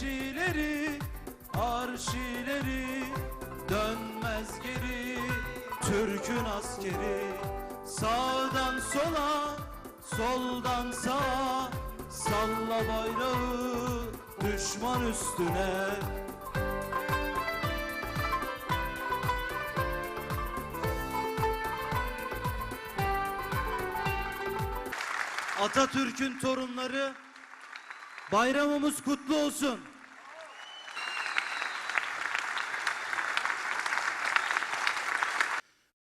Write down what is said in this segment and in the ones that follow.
arşileri arşileri dönmez geri. Türk'ün askeri sağdan sola soldan sağa. Salla bayrağı düşman üstüne. Atatürk'ün torunları bayramımız kutlu olsun.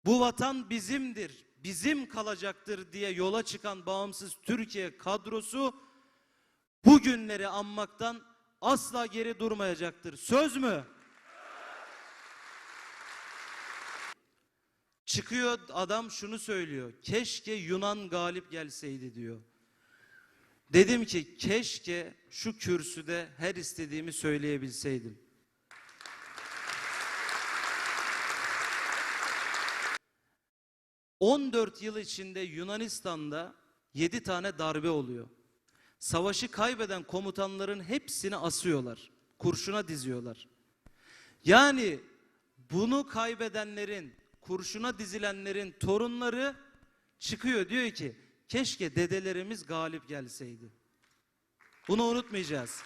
Bu vatan bizimdir, bizim kalacaktır diye yola çıkan bağımsız Türkiye kadrosu bu günleri anmaktan asla geri durmayacaktır. Söz mü? Çıkıyor adam şunu söylüyor. Keşke Yunan galip gelseydi diyor. Dedim ki keşke şu kürsüde her istediğimi söyleyebilseydim. ...14 yıl içinde Yunanistan'da 7 tane darbe oluyor. Savaşı kaybeden komutanların hepsini asıyorlar. Kurşuna diziyorlar. Yani bunu kaybedenlerin, kurşuna dizilenlerin torunları çıkıyor diyor ki keşke dedelerimiz galip gelseydi. Bunu unutmayacağız.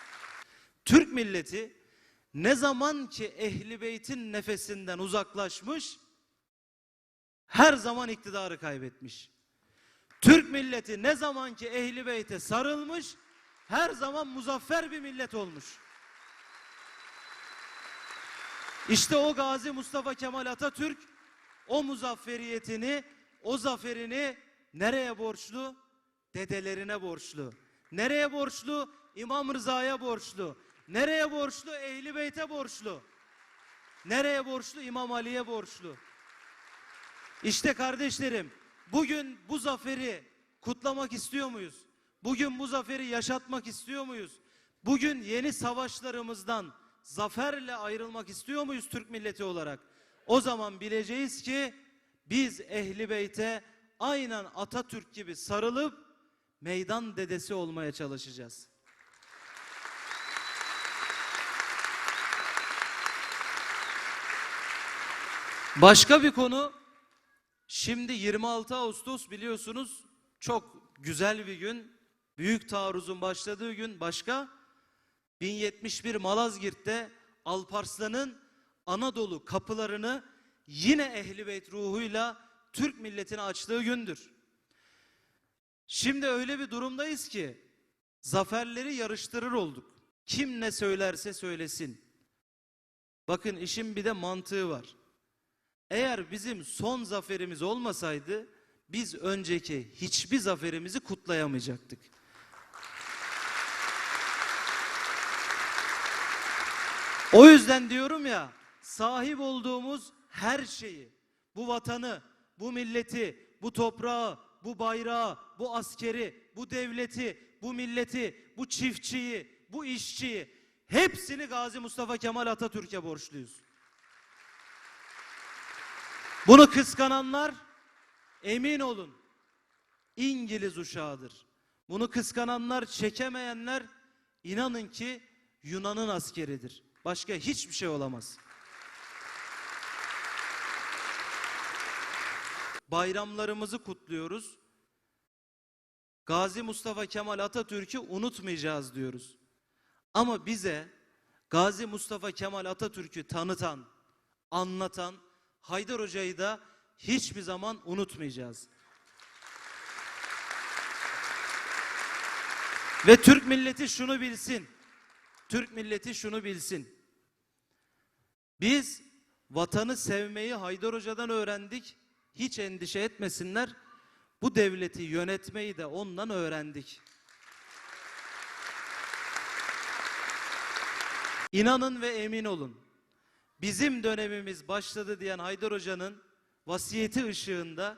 Türk milleti ne zaman ki ehli beytin nefesinden uzaklaşmış her zaman iktidarı kaybetmiş. Türk milleti ne zaman ki ehli beyte sarılmış her zaman muzaffer bir millet olmuş. İşte o Gazi Mustafa Kemal Atatürk o muzafferiyetini, o zaferini nereye borçlu? Dedelerine borçlu. Nereye borçlu? İmam Rıza'ya borçlu. Nereye borçlu? Ehli Beyt'e borçlu. Nereye borçlu? İmam Ali'ye borçlu. İşte kardeşlerim, bugün bu zaferi kutlamak istiyor muyuz? Bugün bu zaferi yaşatmak istiyor muyuz? Bugün yeni savaşlarımızdan zaferle ayrılmak istiyor muyuz Türk milleti olarak? O zaman bileceğiz ki biz Ehli Beyt'e aynen Atatürk gibi sarılıp meydan dedesi olmaya çalışacağız. Başka bir konu Şimdi 26 Ağustos biliyorsunuz çok güzel bir gün. Büyük taarruzun başladığı gün başka 1071 Malazgirt'te Alparslan'ın Anadolu kapılarını yine Ehli Beyt ruhuyla Türk milletine açtığı gündür. Şimdi öyle bir durumdayız ki zaferleri yarıştırır olduk. Kim ne söylerse söylesin. Bakın işin bir de mantığı var. Eğer bizim son zaferimiz olmasaydı biz önceki hiçbir zaferimizi kutlayamayacaktık. O yüzden diyorum ya sahip olduğumuz her şeyi, bu vatanı, bu milleti, bu toprağı, bu bayrağı, bu askeri, bu devleti, bu milleti, bu çiftçiyi, bu işçiyi hepsini Gazi Mustafa Kemal Atatürk'e borçluyuz. Bunu kıskananlar emin olun İngiliz uşağıdır. Bunu kıskananlar, çekemeyenler inanın ki Yunan'ın askeridir. Başka hiçbir şey olamaz. Bayramlarımızı kutluyoruz. Gazi Mustafa Kemal Atatürk'ü unutmayacağız diyoruz. Ama bize Gazi Mustafa Kemal Atatürk'ü tanıtan, anlatan Haydar Hoca'yı da hiçbir zaman unutmayacağız. Ve Türk milleti şunu bilsin. Türk milleti şunu bilsin. Biz vatanı sevmeyi Haydar Hoca'dan öğrendik. Hiç endişe etmesinler. Bu devleti yönetmeyi de ondan öğrendik. İnanın ve emin olun. Bizim dönemimiz başladı diyen Haydar Hoca'nın vasiyeti ışığında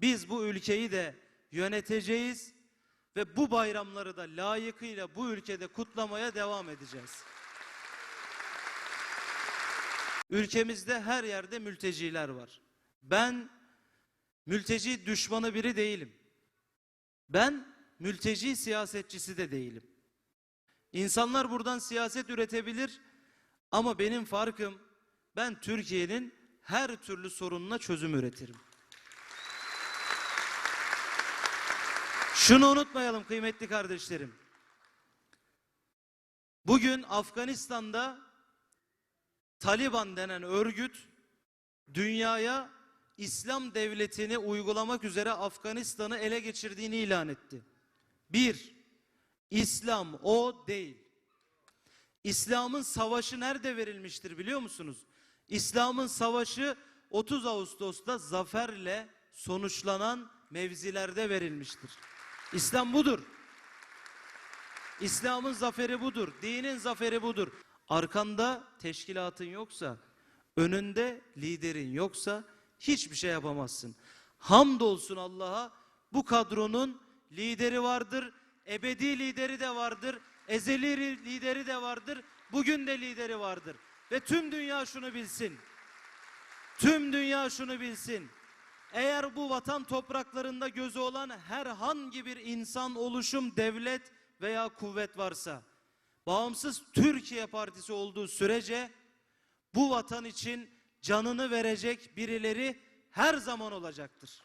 biz bu ülkeyi de yöneteceğiz ve bu bayramları da layıkıyla bu ülkede kutlamaya devam edeceğiz. Ülkemizde her yerde mülteciler var. Ben mülteci düşmanı biri değilim. Ben mülteci siyasetçisi de değilim. İnsanlar buradan siyaset üretebilir ama benim farkım ben Türkiye'nin her türlü sorununa çözüm üretirim. Şunu unutmayalım kıymetli kardeşlerim. Bugün Afganistan'da Taliban denen örgüt dünyaya İslam devletini uygulamak üzere Afganistan'ı ele geçirdiğini ilan etti. Bir, İslam o değil. İslam'ın savaşı nerede verilmiştir biliyor musunuz? İslam'ın savaşı 30 Ağustos'ta zaferle sonuçlanan mevzilerde verilmiştir. İslam budur. İslam'ın zaferi budur. Dinin zaferi budur. Arkanda teşkilatın yoksa, önünde liderin yoksa hiçbir şey yapamazsın. Hamdolsun Allah'a bu kadronun lideri vardır, ebedi lideri de vardır, ezeli lideri de vardır, bugün de lideri vardır. Ve tüm dünya şunu bilsin. Tüm dünya şunu bilsin. Eğer bu vatan topraklarında gözü olan herhangi bir insan, oluşum, devlet veya kuvvet varsa, bağımsız Türkiye Partisi olduğu sürece bu vatan için canını verecek birileri her zaman olacaktır.